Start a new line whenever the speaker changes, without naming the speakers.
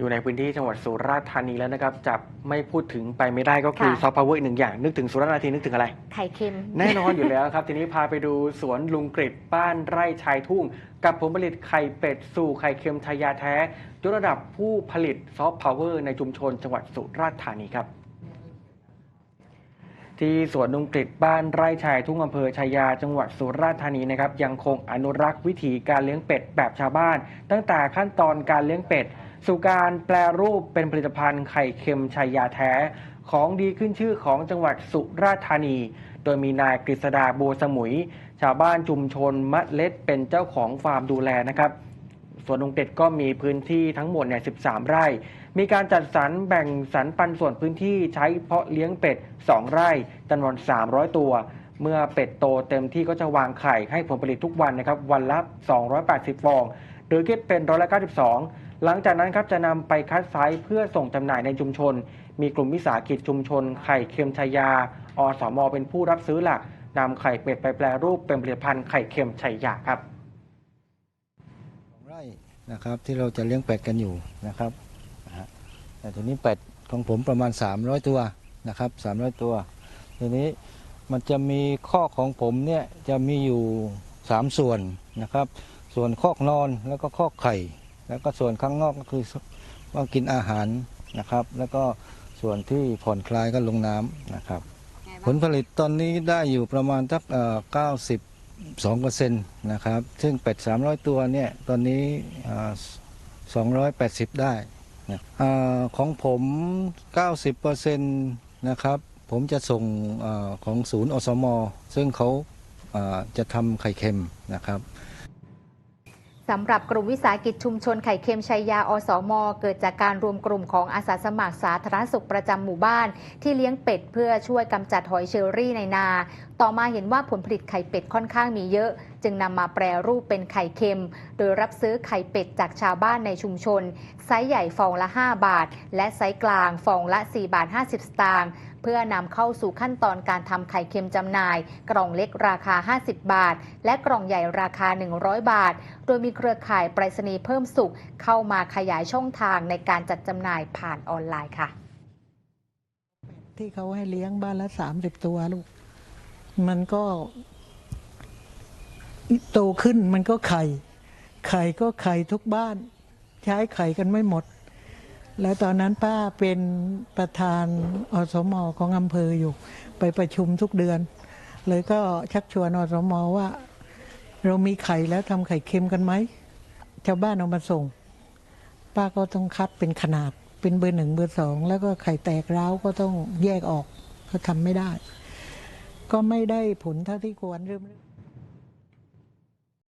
อยู่ในพื้นที่จังหวัดสุราษฎร์ธานีแล้วนะครับจะไม่พูดถึงไปไม่ได้ก็คือ
ค่ะ
ซอฟต์พาวเวอร์อีกหนึ่งอย่าง นึกถึงสุราษฎร์ธานีนึกถึงอะไร
ไข่เค็ม
แน่นอนอยู่แล้วครับ ทีนี้พาไปดูสวนลุงกฤษบ้านไร่ชายทุ่ง กับผลผลิตไข่เป็ดสู่ไข่เค็มชายาแท้ยกระดับผู้ผลิตซอฟต์พาวเวอร์ในชุมชนจังหวัดสุราษฎร์ธานีครับ ที่สวนลุงกฤษบ้านไร่ชายทุ่งอำเภอชายาจังหวัดสุราษฎร์ธานีนะครับยังคงอนุรักษ์วิถีการเลี้ยงเป็ดแบบชาวบ้าน ตั้งแต่ขั้นตอนการเลี้ยงเป็ด สู่การแปลรูปเป็นผลิตภัณฑ์ไข่เค็มชายาแท้ ของดีขึ้นชื่อของจังหวัดสุราษฎร์ธานี โดยมีนายกฤษดาบัวสมุย ชาวบ้านชุมชนมะเล็ดเป็นเจ้าของฟาร์มดูแลนะครับสวนลุงเป็ดก็มีพื้นที่ทั้งหมดเนี่ย 13 ไร่ มีการจัดสรรแบ่งสรรปันส่วนพื้นที่ใช้เพาะเลี้ยงเป็ด 2 ไร่จำนวน 300 ตัว เมื่อเป็ดโตเต็มที่ก็จะวางไข่ให้ผลผลิตทุกวันนะครับ วันละ 280 ฟอง หรือคิดเป็นร้อยละ92 หลังจากนั้นครับจะนำไปคัดไซส์เพื่อส่งจำหน่ายในชุมชน มีกลุ่มวิสาหกิจชุมชน ไข่เค็มชายา อสมเป็นผู้รับซื้อหลักนำไข่เป็ดไปแปลรูปเป็นผลิตภัณฑ์ไข่เค็มชายาครับ
ของไร่นะครับที่เราจะเลี้ยงเป็ดกันอยู่นะครับแต่ทีนี้เป็ดของผมประมาณ 300 ตัวนะครับ300 ตัว ทีนี้มันจะมีข้อของผมเนี่ยจะมีอยู่ 3 ส่วนนะครับ ส่วนคอนอนแล้วก็คอไข่ แล้วก็ส่วนข้างนอกก็คือว่ากินอาหารนะครับ แล้วก็ส่วนที่ผ่อนคลายก็ลงน้ำนะครับ ผลผลิตตอนนี้ได้อยู่ประมาณสักเอ่อ90 2เปอร์เซ็นต์นะครับ ซึ่งเป็ด300ตัวเนี่ยตอนนี้อ่า280ได้นะอาของผม90เปอร์เซ็นต์นะครับผมจะส่งอาของศูนย์อสม ซึ่งเขาอ่าจะทำไข่เค็มนะครับ
สำหรับกลุ่มวิสาหกิจชุมชนไข่เค็มชัยยาอสมเกิดจากการรวมกลุ่มของอาสาสมัครสาธารณสุขประจำหมู่บ้าน ที่เลี้ยงเป็ดเพื่อช่วยกำจัดหอยเชอรี่ในนา ต่อมาเห็นว่าผลผลิตไข่เป็ดค่อนข้างมีเยอะจึงนำมาแปรรูปเป็นไข่เค็ม โดยรับซื้อไข่เป็ดจากชาวบ้านในชุมชน ไซส์ใหญ่ฟองละ 5 บาท และไซส์กลางฟองละ 4 บาท 50 สตางค์เพื่อนำเข้าสู่ขั้นตอนการทำไข่เค็มจำหน่าย กล่องเล็กราคา 50 บาท และกล่องใหญ่ราคา 100 บาท โดยมีเครือข่ายไปรษณีย์เพิ่มสุข เข้ามาขยายช่องทางในการจัดจำหน่ายผ่านออนไลน์ค่ะ
ที่เขาให้เลี้ยงบ้านละสามสิบตัวลูก มันก็ โตขึ้นมันก็ไข่ ไข่ก็ไข่ทุกบ้าน ใช้ไข่กันไม่หมด แล้วตอนนั้นป้าเป็นประธานอสมอของอำเภออยู่ ไปประชุมทุกเดือน เลยก็ชักชวนอสมอว่า เรามีไข่แล้วทำไข่เค็มกันไหมชาวบ้านเอามาส่ง ป้าก็ต้องคัดเป็นขนาดเป็นเบอร์หนึ่งเบอร์สองแล้วก็ไข่แตกร้าวก็ต้องแยกออกก็ทำไม่ได้ ก็ไม่ได้ผลเท่าที่ควรเริ่ม